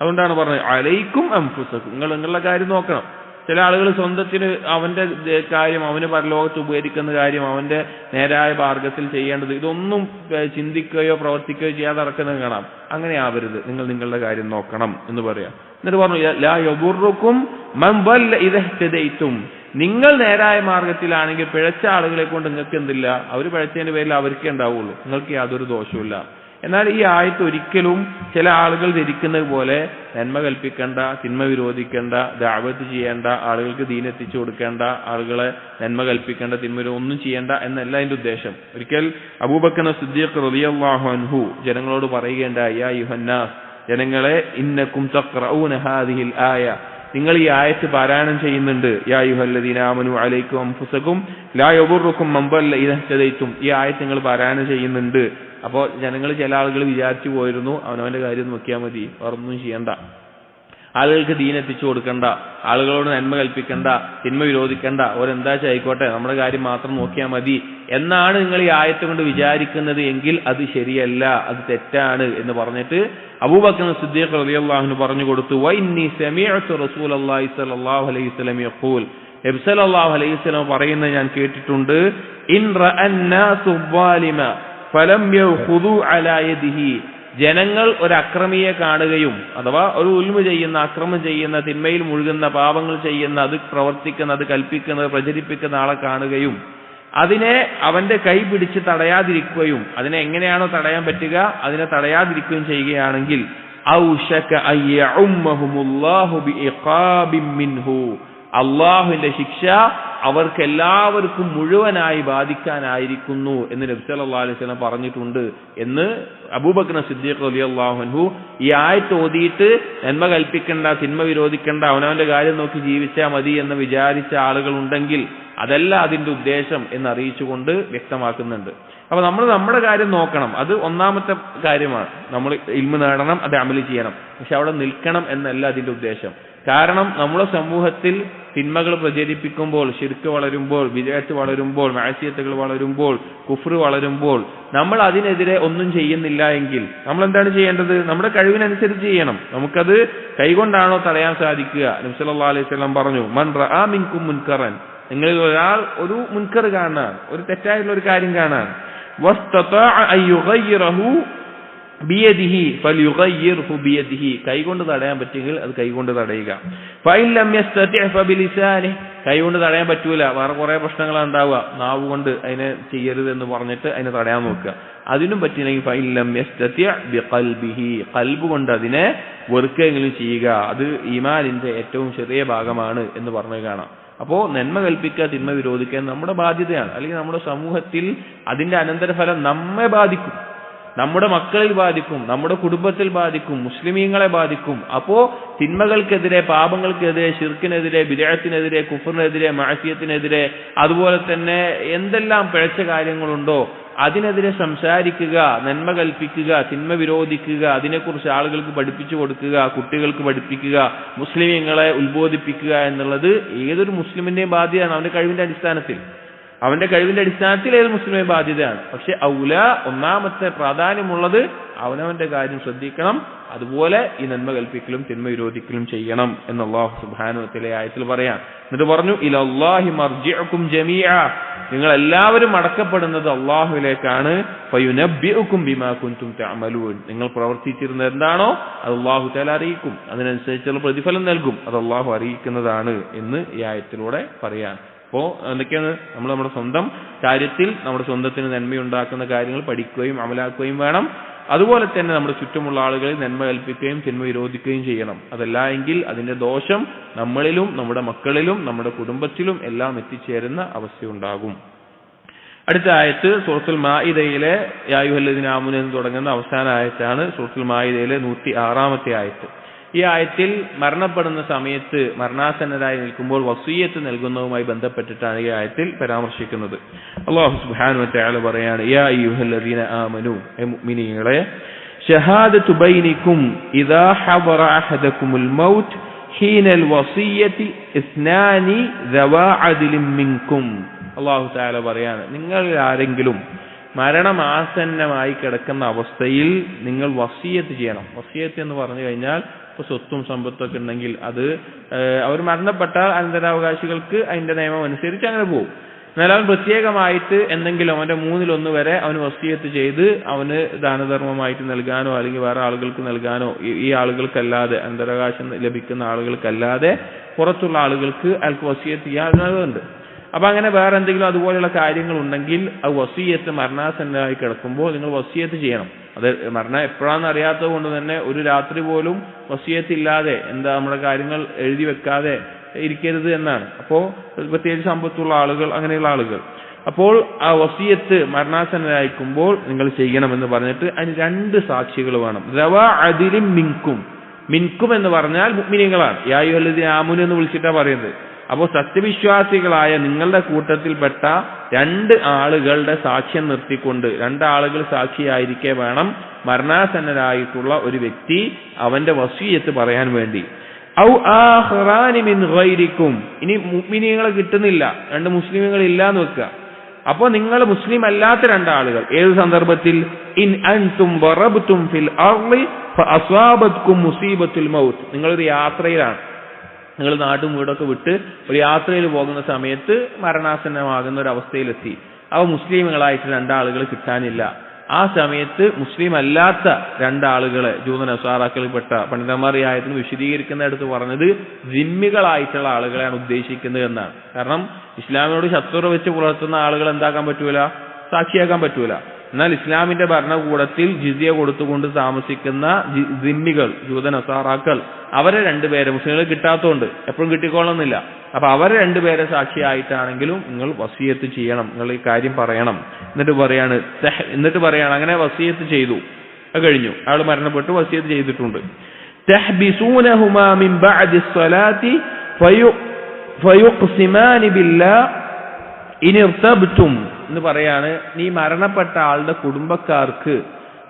അതുകൊണ്ടാണ് പറഞ്ഞത് അലൈക്കും അംഫുസക്കും. നിങ്ങൾ നിങ്ങളുടെ കാര്യം നോക്കണം. ചില ആളുകൾ സ്വന്തത്തിന് അവന്റെ കാര്യം അവന് പരലോകത്ത് ഉപകരിക്കുന്ന കാര്യം അവന്റെ നേരായ മാർഗത്തിൽ ചെയ്യേണ്ടത് ഇതൊന്നും ചിന്തിക്കുകയോ പ്രവർത്തിക്കുകയോ ചെയ്യാതെ നടക്കുന്നത് കാണാം. അങ്ങനെ ആവരുത്. നിങ്ങൾ നിങ്ങളുടെ കാര്യം നോക്കണം എന്ന് പറയാം. എന്നിട്ട് പറഞ്ഞു ലാ യബുറുക്കും വല്ല നിങ്ങൾ നേരായ മാർഗത്തിലാണെങ്കിൽ പിഴച്ച ആളുകളെ കൊണ്ട് നിങ്ങൾക്ക് എന്തില്ല അവർ പിഴച്ചതിന്റെ പേരിൽ അവർക്കേ ഉണ്ടാവുള്ളൂ. നിങ്ങൾക്ക് യാതൊരു ദോഷവുമില്ല. എന്നാൽ ഈ ആയത്ത് ഒരിക്കലും ചില ആളുകൾ ധരിക്കുന്നത് പോലെ നന്മ കൽപ്പിക്കേണ്ട തിന്മ വിരോധിക്കേണ്ട ദാവത്ത് ചെയ്യേണ്ട ആളുകൾക്ക് ദീനെത്തിച്ചു കൊടുക്കേണ്ട ആളുകളെ നന്മ കൽപ്പിക്കേണ്ട തിന്മ ഒന്നും ചെയ്യേണ്ട എന്നല്ല അതിന്റെ ഉദ്ദേശം. ഒരിക്കൽ അബൂബക്കന സിദ്ദീഖ് റളിയല്ലാഹു അൻഹു ജനങ്ങളോട് പറയുകയുണ്ടായി യാ യുഹന്നാസ് ജനങ്ങളെ ഇന്നക്കും തഖ്റഊന ഹാദിഹിൽ ആയ നിങ്ങൾ ഈ ആയത്ത് പാരായണം ചെയ്യുന്നുണ്ട്. യാ അലൈക്കും ലാ മൻ ഈ ആയത്ത് നിങ്ങൾ പാരായണം ചെയ്യുന്നുണ്ട്. അപ്പോൾ ജനങ്ങൾ ചില ആളുകൾ വിചാരിച്ചു പോയിരുന്നു അവനവന്റെ കാര്യം നോക്കിയാൽ മതി വേറൊന്നും ചെയ്യണ്ട. ആളുകൾക്ക് ദീൻ എത്തിച്ചു കൊടുക്കണ്ട ആളുകളോട് നന്മ കൽപ്പിക്കണ്ട തിന്മ വിരോധിക്കണ്ട ഓരെന്താ ആയിക്കോട്ടെ നമ്മുടെ കാര്യം മാത്രം നോക്കിയാൽ മതി. എന്നാണ് നിങ്ങൾ ഈ ആയത്ത് കൊണ്ട് വിചാരിക്കുന്നത് എങ്കിൽ അത് ശരിയല്ല അത് തെറ്റാണ് എന്ന് പറഞ്ഞിട്ട് അബൂബക്കർ സിദ്ദീഖ് റളിയല്ലാഹു പറഞ്ഞു കൊടുത്തു. വൈന്നി സമീഅതു റസൂലല്ലാഹി സ്വല്ലല്ലാഹു അലൈഹി വസല്ലം യഖൂൽ. അലൈഹി വസല്ലം പറയുന്നത് ഞാൻ കേട്ടിട്ടുണ്ട്. ഇൻ ഫലം യഖുദു അലാ യദിഹി. ജനങ്ങൾ ഒരു അക്രമിയെ കാണുകയും അഥവാ ഒരു ഉൽമ ചെയ്യുന്ന അക്രമം ചെയ്യുന്ന തിന്മയിൽ മുഴുകുന്ന പാപങ്ങൾ ചെയ്യുന്ന അത് പ്രവർത്തിക്കുന്ന അത് കൽപ്പിക്കുന്നത് പ്രചരിപ്പിക്കുന്ന ആളെ കാണുകയും അതിനെ അവന്റെ കൈ പിടിച്ച് തടയാതിരിക്കുകയും അതിനെ എങ്ങനെയാണോ തടയാൻ പറ്റുക അതിനെ തടയാതിരിക്കുകയും ചെയ്യുകയാണെങ്കിൽ അള്ളാഹുവിന്റെ ശിക്ഷ അവർക്ക് എല്ലാവർക്കും മുഴുവനായി ബാധിക്കാനായിരിക്കുന്നു എന്ന് നബി സല്ലല്ലാഹു അലൈഹി പറഞ്ഞിട്ടുണ്ട് എന്ന് അബൂബക്കർ സിദ്ദീഖ് റളിയല്ലാഹു അൻഹു ഈ ആയത്ത് ഓതിയിട്ട് നന്മ കൽപ്പിക്കേണ്ട തിന്മ വിരോധിക്കേണ്ട അവനവന്റെ കാര്യം നോക്കി ജീവിച്ചാൽ മതി എന്ന് വിചാരിച്ച ആളുകൾ ഉണ്ടെങ്കിൽ അതല്ല അതിന്റെ ഉദ്ദേശം എന്ന് അറിയിച്ചുകൊണ്ട് വ്യക്തമാക്കുന്നുണ്ട്. അപ്പൊ നമ്മൾ നമ്മുടെ കാര്യം നോക്കണം. അത് ഒന്നാമത്തെ കാര്യമാണ്. നമ്മൾ ഇൽമ നേടണം അത് അമലി ചെയ്യണം. പക്ഷെ അവിടെ നിൽക്കണം എന്നല്ല അതിന്റെ ഉദ്ദേശം. കാരണം നമ്മുടെ സമൂഹത്തിൽ തിന്മകൾ പ്രചരിപ്പിക്കുമ്പോൾ ശിർക്ക് വളരുമ്പോൾ വിജയത്ത് വളരുമ്പോൾ മാസിയത്തുകൾ വളരുമ്പോൾ കുഫ്ർ വളരുമ്പോൾ നമ്മൾ അതിനെതിരെ ഒന്നും ചെയ്യുന്നില്ല എങ്കിൽ നമ്മൾ എന്താണ് ചെയ്യേണ്ടത്? നമ്മുടെ കഴിവിനനുസരിച്ച് ചെയ്യണം. നമുക്കത് കൈകൊണ്ടാണോ തടയാൻ സാധിക്കുക? നബ്സല്ലാ അലൈഹി സ്വലം പറഞ്ഞു മൻ ആ മിൻകും മുൻകറൻ. നിങ്ങളിൽ ഒരാൾ ഒരു മുൻകർ കാണാൻ ഒരു തെറ്റായിട്ടുള്ള ഒരു കാര്യം കാണാൻ ബിയദിഹി ഫൽയുഗയ്യിർഹു ബിയദിഹി. കൈകൊണ്ട് തടയാൻ പറ്റുമെങ്കിൽ അത് കൈകൊണ്ട് തടയുക. ഫൈൻ ലം യസ്തതി' ഫബിലിസാനിഹി. കൈകൊണ്ട് തടയാൻ പറ്റൂല. വേറെ കുറെ പ്രശ്നങ്ങളാണ് ഉണ്ടാവുക. നാവ് കൊണ്ട് അതിനെ ചെയ്യരുത് എന്ന് പറഞ്ഞിട്ട് അതിനെ തടയാൻ നോക്കുക. അതിനും പറ്റില്ലെങ്കിൽ ഫൈൻ ലം യസ്തതി' ബിഖൽബിഹി. കൽബ് കൊണ്ട് അതിനെ വെറുക്കെങ്കിലും ചെയ്യുക. അത് ഈമാനിന്റെ ഏറ്റവും ചെറിയ ഭാഗമാണ് എന്ന് പറഞ്ഞു കാണാം. അപ്പോ നന്മ കൽപ്പിക്കുക തിന്മ വിരോധിക്കുക നമ്മുടെ ബാധ്യതയാണ്. അല്ലെങ്കിൽ നമ്മുടെ സമൂഹത്തിൽ അതിന്റെ അനന്തരഫലം നമ്മെ ബാധിക്കും. നമ്മുടെ മക്കളിൽ ബാധിക്കും നമ്മുടെ കുടുംബത്തിൽ ബാധിക്കും മുസ്ലിമീങ്ങളെ ബാധിക്കും. അപ്പോ തിന്മകൾക്കെതിരെ പാപങ്ങൾക്കെതിരെ ശിർക്കിനെതിരെ വിദേഹത്തിനെതിരെ കുഫറിനെതിരെ മാസിയത്തിനെതിരെ അതുപോലെ തന്നെ എന്തെല്ലാം പിഴച്ച കാര്യങ്ങളുണ്ടോ അതിനെതിരെ സംസാരിക്കുക നന്മ കൽപ്പിക്കുക തിന്മ വിരോധിക്കുക അതിനെക്കുറിച്ച് ആളുകൾക്ക് പഠിപ്പിച്ചു കൊടുക്കുക കുട്ടികൾക്ക് പഠിപ്പിക്കുക മുസ്ലിമീങ്ങളെ ഉത്ബോധിപ്പിക്കുക എന്നുള്ളത് ഏതൊരു മുസ്ലിമിന്റെയും ബാധ്യതയാണ് അവന്റെ കഴിവിന്റെ അടിസ്ഥാനത്തിൽ. അവന്റെ കഴിവിന്റെ അടിസ്ഥാനത്തിൽ ഏത് മുസ്ലിമെ ബാധ്യതയാണ്. പക്ഷെ ഔല ഒന്നാമത്തെ പ്രാധാന്യമുള്ളത് അവനവന്റെ കാര്യം ശ്രദ്ധിക്കണം. അതുപോലെ ഈ നന്മ കൽപ്പിക്കലും തിന്മ വിരോധിക്കലും ചെയ്യണം എന്ന് സുഭാനുവത്തിലെ ആയത്തിൽ പറയാം. എന്നിട്ട് പറഞ്ഞു ഇലല്ലാഹി മർജിഅക്കും ജമീഅ. നിങ്ങൾ എല്ലാവരും അടക്കപ്പെടുന്നത് അള്ളാഹുവിലേക്കാണ്. ഫയുനബ്ബിഉക്കും ബിമാ കുൻതും നിങ്ങൾ പ്രവർത്തിച്ചിരുന്നത് എന്താണോ അത് അള്ളാഹു തആല അറിയിക്കും. അതിനനുസരിച്ചുള്ള പ്രതിഫലം നൽകും. അത് അള്ളാഹു അറിയിക്കുന്നതാണ് എന്ന് ഈ ആയത്തിലൂടെ പറയാം. അപ്പോ എന്തൊക്കെയാണ്? നമ്മൾ നമ്മുടെ സ്വന്തം കാര്യത്തിൽ നമ്മുടെ സ്വന്തത്തിന് നന്മയുണ്ടാക്കുന്ന കാര്യങ്ങൾ പഠിക്കുകയും അമലാക്കുകയും വേണം. അതുപോലെ തന്നെ നമ്മുടെ ചുറ്റുമുള്ള ആളുകളെ നന്മ കൽപ്പിക്കുകയും തിന്മ വിരോധിക്കുകയും ചെയ്യണം. അതല്ല എങ്കിൽ അതിന്റെ ദോഷം നമ്മളിലും നമ്മുടെ മക്കളിലും നമ്മുടെ കുടുംബത്തിലും എല്ലാം എത്തിച്ചേരുന്ന അവസ്ഥയുണ്ടാകും അടുത്ത ആയത്ത് സൂറത്തുൽ മായിദയിലെ യായുഹല്ലദിനാമുൻ എന്ന് തുടങ്ങുന്ന അവസാന ആയത്താണ് സൂറത്തുൽ മായിദയിലെ നൂറ്റി ആറാമത്തെ ആയത്ത്. ഈ ആയത്തിൽ മരണപ്പെടുന്ന സമയത്ത് മരണാസന്നരായി നിൽക്കുമ്പോൾ വസൂയത്ത് നൽകുന്നതുമായി ബന്ധപ്പെട്ടിട്ടാണ് ഈ ആയത്തിൽ പരാമർശിക്കുന്നത്. അള്ളാഹു സുബ്ഹാനഹു വതആല പറയാണ് യാ ഇദാ ഹബറ മൗത്ത് ഇസ്നാനി അള്ളാഹു തആല പറയാണ് നിങ്ങൾ ആരെങ്കിലും മരണമാസന്നമായി കിടക്കുന്ന അവസ്ഥയിൽ നിങ്ങൾ വസീയത്ത് ചെയ്യണം. വസീയത്ത് എന്ന് പറഞ്ഞു കഴിഞ്ഞാൽ ഇപ്പൊ സ്വത്തും സമ്പത്തും ഒക്കെ ഉണ്ടെങ്കിൽ അത് അവർ മരണപ്പെട്ടാൽ അനന്തരാവകാശികൾക്ക് അതിന്റെ നിയമം അനുസരിച്ച് അങ്ങനെ പോകും എന്നാൽ അവൻ പ്രത്യേകമായിട്ട് എന്തെങ്കിലും അവന്റെ മൂന്നിലൊന്ന് വരെ അവന് വസ്തിയത്ത് ചെയ്ത് അവന് ദാനധർമ്മമായിട്ട് നൽകാനോ അല്ലെങ്കിൽ വേറെ ആളുകൾക്ക് നൽകാനോ ഈ- ആളുകൾക്കല്ലാതെ അനന്തരാവകാശം ലഭിക്കുന്ന ആളുകൾക്കല്ലാതെ പുറത്തുള്ള ആളുകൾക്ക് അയാൾക്ക് വസീയത്ത് ചെയ്യാവുന്നതുണ്ട്. അപ്പൊ അങ്ങനെ വേറെ എന്തെങ്കിലും അതുപോലെയുള്ള കാര്യങ്ങൾ ഉണ്ടെങ്കിൽ അത് വസീയത്ത് മരണാസന്നായി കിടക്കുമ്പോൾ നിങ്ങൾ വസീയത്ത് ചെയ്യണം. അത് മരണം എപ്പോഴാണെന്ന് അറിയാത്തത് കൊണ്ട് തന്നെ ഒരു രാത്രി പോലും വസീയത്ത് ഇല്ലാതെ എന്താ നമ്മുടെ കാര്യങ്ങൾ എഴുതി വെക്കാതെ ഇരിക്കരുത് എന്നാണ്. അപ്പോൾ പ്രത്യേകിച്ച് സമ്പത്തുള്ള ആളുകൾ അങ്ങനെയുള്ള ആളുകൾ. അപ്പോൾ ആ വസീയത്ത് മരണാസന്നരായിക്കുമ്പോൾ നിങ്ങൾ ചെയ്യണമെന്ന് പറഞ്ഞിട്ട് അതിന് രണ്ട് സാക്ഷികൾ വേണം. രവ അതിലും മിൻകും. മിൻകും എന്ന് പറഞ്ഞാൽ മുഗ്മിനികളാണ് യായുഹല്ലതി ആമുൻ എന്ന് വിളിച്ചിട്ടാണ് പറയുന്നത്. അപ്പോൾ സത്യവിശ്വാസികളായ നിങ്ങളുടെ കൂട്ടത്തിൽപ്പെട്ട രണ്ട് ആളുകളുടെ സാക്ഷ്യം നിർത്തിക്കൊണ്ട് രണ്ടാളുകൾ സാക്ഷിയായിരിക്കെ വേണം മരണാസന്നരായിട്ടുള്ള ഒരു വ്യക്തി അവന്റെ വസീയത്ത് പറയാൻ വേണ്ടി. ഔ ആഹ്റാനി മിൻ ഗൈരിക്കും. ഇനി മുഅ്മിനീങ്ങളെ കിട്ടുന്നില്ല. രണ്ട് മുസ്ലിമുകൾ ഇല്ല എന്ന് വെക്കുക. അപ്പോൾ നിങ്ങൾ മുസ്ലിം അല്ലാത്ത രണ്ടാളുകൾ ഏത് സന്ദർഭത്തിൽ? ഇൻ അൻതും വറബ്തും ഫിൽ അർളി മുസീബത്തുൽ മൗത്ത്. നിങ്ങളൊരു യാത്രയിലാണ്. നിങ്ങൾ നാട്ടും വീടൊക്കെ വിട്ട് ഒരു യാത്രയിൽ പോകുന്ന സമയത്ത് മരണാസന്നമാകുന്ന ഒരു അവസ്ഥയിലെത്തി അവ മുസ്ലിമുകളായിട്ട് രണ്ടാളുകൾ കിട്ടാനില്ല. ആ സമയത്ത് മുസ്ലിം അല്ലാത്ത രണ്ടാളുകളെ ജൂത നസാറാക്കളിൽപ്പെട്ട പണ്ഡിതന്മാർ ഈ ആയത്തിന് വിശദീകരിക്കുന്നിടത്ത് പറഞ്ഞത് ജിമ്മികളായിട്ടുള്ള ആളുകളെയാണ് ഉദ്ദേശിക്കുന്നത് എന്നാണ്. കാരണം ഇസ്ലാമിനോട് ശത്രുത വെച്ച് പുലർത്തുന്ന ആളുകൾ എന്താക്കാൻ പറ്റൂല? സാക്ഷിയാക്കാൻ പറ്റൂല. എന്നാൽ ഇസ്ലാമിന്റെ ഭരണകൂടത്തിൽ ജിസിയ കൊടുത്തുകൊണ്ട് താമസിക്കുന്ന ജി- ജിമ്മികൾ ജൂത നസാറാക്കൾ അവരെ രണ്ടുപേരെ മുസ്ലിങ്ങൾ കിട്ടാത്തതുകൊണ്ട് എപ്പോഴും കിട്ടിക്കോളുന്നില്ല അപ്പൊ അവരെ രണ്ടുപേരെ സാക്ഷിയായിട്ടാണെങ്കിലും നിങ്ങൾ വസീയത്ത് ചെയ്യണം നിങ്ങൾ ഈ കാര്യം പറയണം എന്നിട്ട് പറയാണ് തെഹ്- എന്നിട്ട് പറയാണ് അങ്ങനെ വസീയത്ത് ചെയ്തു അത് കഴിഞ്ഞു അയാൾ മരണപ്പെട്ടു വസീയത്ത് ചെയ്തിട്ടുണ്ട് تحبسونهما من بعد الصلاة فيق فيقسمان بالله ഇനി ഇർത്തബ്തും എന്ന് പറയാണ് നീ മരണപ്പെട്ട ആളുടെ കുടുംബക്കാർക്ക്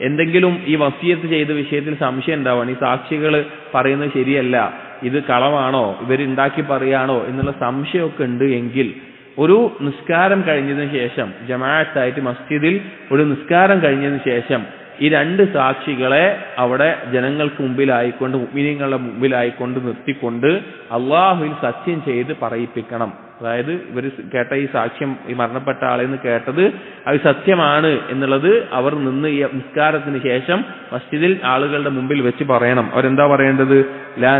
എന്തെങ്കിലും ഈ വസിയത്ത് ചെയ്ത വിഷയത്തിൽ സംശയം ഉണ്ടാവാണ് ഈ സാക്ഷികൾ പറയുന്നത് ശരിയല്ല. ഇത് കളവാണോ ഇവരുണ്ടാക്കി പറയാണോ? എന്നുള്ള സംശയമൊക്കെ ഉണ്ട് എങ്കിൽ ഒരു നിസ്കാരം കഴിഞ്ഞതിന് ശേഷം ജമാഅത്തായിട്ട് മസ്ജിദിൽ ഒരു നിസ്കാരം കഴിഞ്ഞതിന് ശേഷം ഈ രണ്ട് സാക്ഷികളെ അവിടെ ജനങ്ങൾക്ക് മുമ്പിലായിക്കൊണ്ട് മുഅ്മിനീങ്ങളുടെ മുമ്പിലായിക്കൊണ്ട് നിർത്തിക്കൊണ്ട് അള്ളാഹുവിൽ സത്യം ചെയ്ത് പറയിപ്പിക്കണം. അതായത് ഇവർ കേട്ട ഈ സാക്ഷ്യം ഈ മരണപ്പെട്ട ആളെന്ന് കേട്ടത് അത് സത്യമാണ് എന്നുള്ളത് അവർ നിന്ന് ഈ നിസ്കാരത്തിന് ശേഷം മസ്ജിദിൽ ആളുകളുടെ മുമ്പിൽ വെച്ച് പറയണം. അവരെന്താ പറയേണ്ടത്? ലാ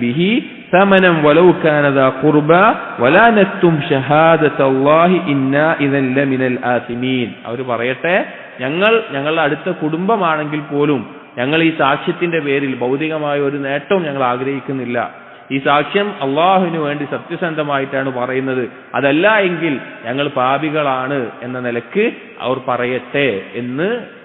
ബിഹി സമനം വലൗ കാനദ ഖുർബ വലാ ഷഹാദത്തല്ലാഹി ഇന്നാ ഇദൻ ലമിനൽ ആസിമീൻ. അവർ പറയട്ടെ ഞങ്ങൾ ഞങ്ങളുടെ അടുത്ത കുടുംബമാണെങ്കിൽ പോലും ഞങ്ങൾ ഈ സാക്ഷ്യത്തിന്റെ പേരിൽ ഭൗതികമായ ഒരു നേട്ടവും ഞങ്ങൾ ആഗ്രഹിക്കുന്നില്ല. ഈ സാക്ഷ്യം അള്ളാഹുവിന് വേണ്ടി സത്യസന്ധമായിട്ടാണ് പറയുന്നത്. അതല്ല എങ്കിൽ ഞങ്ങൾ പാപികളാണ് എന്ന നിലയ്ക്ക് അവർ പറയട്ടെ എന്ന്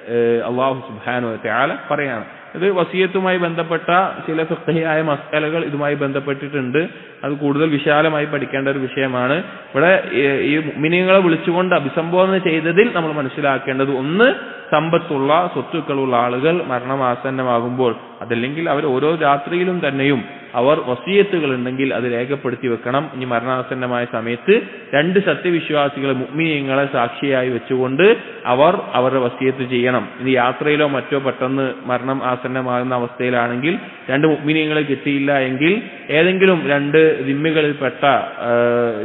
അള്ളാഹു സുബ്ഹാനു തആല പറയാണ്. ഇത് വസീയത്തുമായി ബന്ധപ്പെട്ട ചില ഫിഖഹിയായ മസ്അലകൾ ഇതുമായി ബന്ധപ്പെട്ടിട്ടുണ്ട്. അത് കൂടുതൽ വിശാലമായി പഠിക്കേണ്ട ഒരു വിഷയമാണ്. ഇവിടെ ഈ- മിനിങ്ങളെ വിളിച്ചുകൊണ്ട് അഭിസംബോധന ചെയ്തതിൽ നമ്മൾ മനസ്സിലാക്കേണ്ടത് ഒന്ന് സമ്പത്തുള്ള സ്വത്തുക്കളുള്ള ആളുകൾ മരണമാസന്നമാകുമ്പോൾ അതല്ലെങ്കിൽ അവർ ഓരോ രാത്രിയിലും തന്നെയും അവർ വസീയത്തുകൾ ഉണ്ടെങ്കിൽ അത് രേഖപ്പെടുത്തി വെക്കണം. ഇനി മരണാസന്നമായ സമയത്ത് രണ്ട് സത്യവിശ്വാസികളെ മുഗ്മിനിയങ്ങളെ സാക്ഷിയായി വെച്ചുകൊണ്ട് അവർ അവരുടെ വസീയത്ത് ചെയ്യണം. ഇനി യാത്രയിലോ മറ്റോ പെട്ടെന്ന് മരണം ആസന്നമാകുന്ന അവസ്ഥയിലാണെങ്കിൽ രണ്ട് മുഗ്മിനീയങ്ങളെ കിട്ടിയില്ല എങ്കിൽ ഏതെങ്കിലും രണ്ട് ദിമ്മികളിൽപ്പെട്ട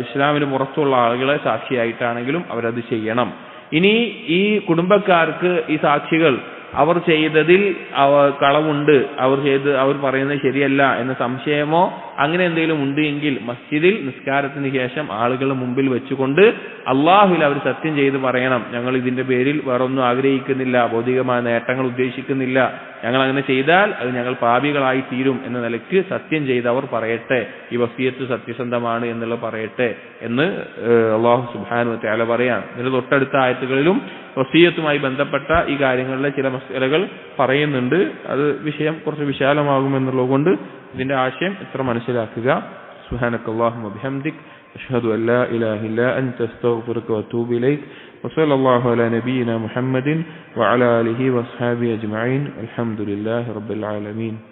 ഇസ്ലാമിന് പുറത്തുള്ള ആളുകളെ സാക്ഷിയായിട്ടാണെങ്കിലും അവരത് ചെയ്യണം. ഇനി ഈ കുടുംബക്കാർക്ക് ഈ സാക്ഷികൾ അവർ ചെയ്തതിൽ കളവുണ്ട്. അവർ ചെയ്ത് അവർ പറയുന്നത് ശരിയല്ല എന്ന സംശയമോ അങ്ങനെ എന്തെങ്കിലും ഉണ്ട് എങ്കിൽ മസ്ജിദിൽ നിസ്കാരത്തിന് ശേഷം ആളുകളുടെ മുമ്പിൽ വെച്ചുകൊണ്ട് അള്ളാഹുവിൽ അവർ സത്യം ചെയ്ത് പറയണം. ഞങ്ങൾ ഇതിന്റെ പേരിൽ വേറൊന്നും ആഗ്രഹിക്കുന്നില്ല ഭൗതികമായ നേട്ടങ്ങൾ ഉദ്ദേശിക്കുന്നില്ല. ഞങ്ങൾ അങ്ങനെ ചെയ്താൽ അത് ഞങ്ങൾ പാപികളായി തീരും എന്ന നിലയ്ക്ക് സത്യം ചെയ്ത് അവർ പറയട്ടെ. ഈ വസീയത്ത് സത്യസന്ധമാണ് എന്നുള്ളത് പറയട്ടെ എന്ന് അള്ളാഹു സുബാനു തയാല പറയാണ് ഇതിന്റെ തൊട്ടടുത്ത ആയത്തുകളിലും വസീയത്തുമായി ബന്ധപ്പെട്ട ഈ കാര്യങ്ങളിലെ ചില മസലകൾ പറയുന്നുണ്ട്. അത് വിഷയം കുറച്ച് വിശാലമാകുമെന്നുള്ളത് കൊണ്ട് ഇതിന്റെ ആശയം ഇത്ര മനസ്സിലാക്കുക. സുഹാനക്കല്ലാഹു അള്ളാഹു ബിഹംദിക്. أشهد أن لا إله إلا أنت أستغفرك وأتوب إليك. وصلى الله على نبينا محمد وعلى آله وأصحابه أجمعين. الحمد لله رب العالمين.